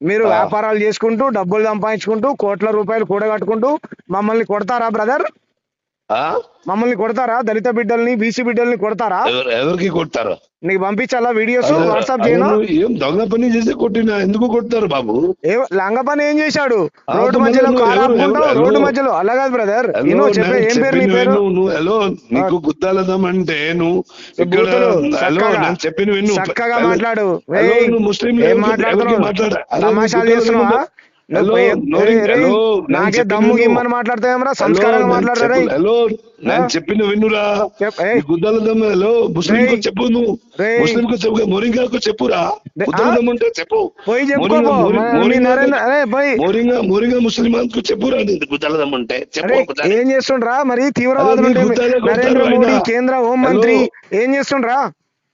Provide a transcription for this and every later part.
మీరు. వ్యాపారాలు చేసుకుంటూ డబ్బులు సంపాదించుకుంటూ కోట్ల రూపాయలు కూడగట్టుకుంటూ మమ్మల్ని కొడతారా బ్రదర్? మమ్మల్ని కొడతారా దళిత బిడ్డల్ని బీసీ బిడ్డల్ని కొడతారా ఎవరు- ఎవరికి కొడతారు నీకు పంపించాలా వీడియోస్ వాట్సాప్ చేయనా? ఏం దొంగ పని చేసి కొట్టినా? ఎందుకు కొడతారు బాబు? లంగ పని ఏం చేశాడు? రోడ్డు మధ్యలో రోడ్డు? మధ్యలో. అలా కాదు బ్రదర్ చెప్పే ఏం పేరు నీ పేరు? నువ్వు హలో నీకు గుద్దాలదం అంటే నువ్వు ఇక్కడ హలో నేను చెప్పిన విను చక్కగా మాట్లాడు. ముస్లిం మాట్లాడుతున్నావు? నాకే దమ్ము. గిమ్మని మాట్లాడతావేమరా హలో, సంస్కారంగా మాట్లాడరా చెప్పు- హలో నేను ఆ? చెప్పిన విన్నురా చెప్- ఏయ్. ఈ గుద్దాలదం హలో ముస్లిం కు. చెప్పు నువ్వు. ముస్లిం కు చెప్పు మొరింగాకు చెప్పురా రే- గుద్దాలదం అంటే చెప్పు పోయి మోరింగా- మోరింగా- మోరింగా మోరింగా ముస్లిమాన్కు చెప్పురా నీకు గుద్దాలదం అంటే చెప్పు. ఏం చేస్తుండ్రా మరి తీవ్రవాదులు కొడతారు నరేంద్ర మోడీ. కేంద్ర హోం. మంత్రి ఏం చేస్తుండ్రా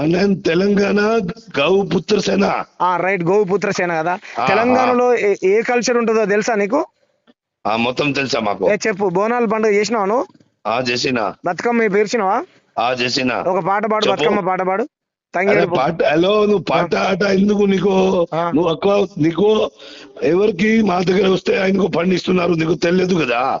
నేను తెలంగాణ గౌ పుత్ర సేన. ఆ రైట్ గోపుత్ర సేన కదా. తెలంగాణలో ఏ- ఏ కల్చర్ ఉంటుందో తెలుసా నీకు? ఆ మొత్తం తెలుసా మాకు? ఏ చెప్పు బోనాల పండుగ చేసినావా నువ్వు? ఆ చేసిన. బతుకమ్మ పేర్చినావా? ఆ చేసిన. ఒక పాట పాడు చెప్పు. బతుకమ్మ పాట పాడు. అరే తంగేడు పో- పాట హలో నువ్వు పాట ఆట ఎందుకు నీకు? ఆ. నువ్వు ఎక్కువ నీకు ఎవరికి మా దగ్గర వస్తే ఆయనకు పండిస్తున్నారు నీకు తెలియదు కదా?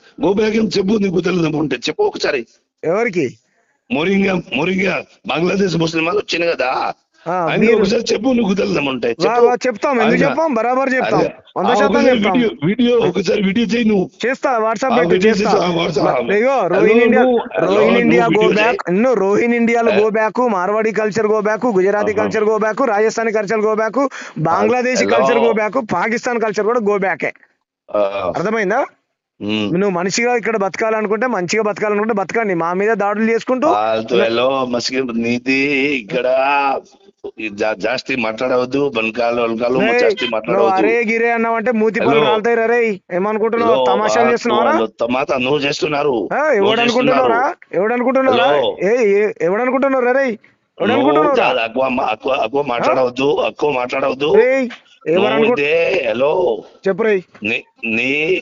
గోబ్యాగం చెప్పు నీకు తెలియదు ఉంటే చెప్పు ఒకసారి. ఎవరికి? మోరింగా మోరింగా బంగ్లాదేశ్ ముస్లిం వాళ్ళు వచ్చింది కదా ఒకసారి చెప్పు నువ్వు వా, చెప్తాం. ఎందుకు చెప్తాం? బరాబర్ చెప్తాం. వంద శాతం చెప్తాం. వీడియో ఒకసారి వీడియో చేయి నువ్వు. చేస్తా WhatsApp Rohingya Rohingya go back ఎన్నో రోహిన్ ఇండియాలో go back Marwari culture go back Gujarati. Culture go back Rajasthani culture go back Bangladeshi. Culture go back Pakistan culture కూడా గో బ్యాకే అర్థమైందా. నువ్వు మనిషిగా ఇక్కడ బతకాలనుకుంటే మంచిగా బతకాలనుకుంటే బతకండి. మా మీద దాడులు చేసుకుంటూ నీది ఇక్కడ జాస్తి మాట్లాడవద్దు బనకాలు జాస్తి మాట్లాడవద్దు. అరే గిరే అన్నావంటే మూతి పనులు. రాలుతాయి రే ఏమనుకుంటున్నావు? తమాషాలు వాళ్ళు తమాత నువ్వు చేస్తున్నారు. ఆ, నువ్వు ఎవడు అనుకుంటున్నావురా ఎవడు అనుకుంటున్నావురా హలో. ఏ ఏ- ఎవడు అనుకుంటున్నావు రే? ఎక్కువ మాట్లాడవద్దు ఎక్కువ మాట్లాడవద్దు. రేయ్ ఎవరు నువ్వు అనుకుంటు ఇదే హలో. చెప్పు రేయ్. నీ?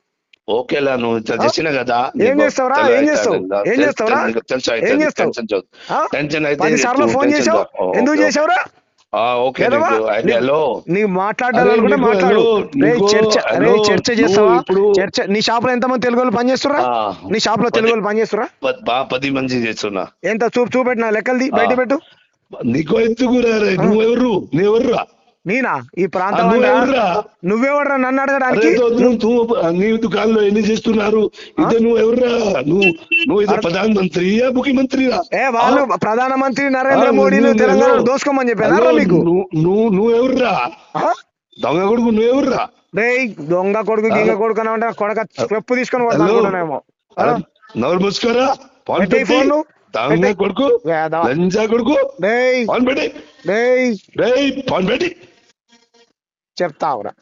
ఓకేలా నువ్వు చేసినా కదా ఏం చేస్తావురా? ఏం చేస్తావు? ఏం చేస్తావురా? ఏం చేస్తావు? టెన్షన్ అయితే సార్లు ఫోన్ చేసావు? ఎందుకు. చేసావురా? ఓకే ఏదవ్వా? నీకు మాట్లాడాలనుకుంటే నీకు మాట్లాడు హలో, చర్చ రే హలో, చర్చ చేస్తావా? ఇప్పుడు- చర్చ నీ షాప్లో ఎంతమంది తెలుగు వాళ్ళు పనిచేస్తురా. నీ షాప్లో తెలుగు వాళ్ళు పనిచేస్తురా పది మంది చేస్తున్నా. ఎంత? చూపు చూపెట్టిన? లెక్కలది బయట పెట్టు. నీకు ఎందుకు నువ్వెవరు నువ్వెవర్రా? నేనా? ఈ ప్రాంతం నువ్వెవర్రా? నన్ను అడగడానికి? నీ దుకాణంలో ఎన్ని చేస్తున్నారు? ఇదే నువ్వు ఎవర్రా నువ్వు నువ్వు ఇది ప్రధాన మంత్రియా ముఖ్యమంత్రిరా ఏ వాళ్ళు ప్రధానమంత్రి నరేంద్ర మోడీని నువ్వు- తెలంగాణ దోసుకోమని చెప్పారా మీకు? నువ్వు నువ్వు నువ్వెవర్రా? దొంగ కొడుకు నువ్వెవర్రా రేయ్ దొంగ కొడుకు గింగ కొడుకు అని అంటే కొడక చెప్పు తీసుకొని నోరు మూసుకోరా? ఫోన్. దొంగ. కొడుకు. లంజా కొడుకు. ఫోన్ పెట్టి రేయ్ ఫోన్ పెట్టి చెప్తావురా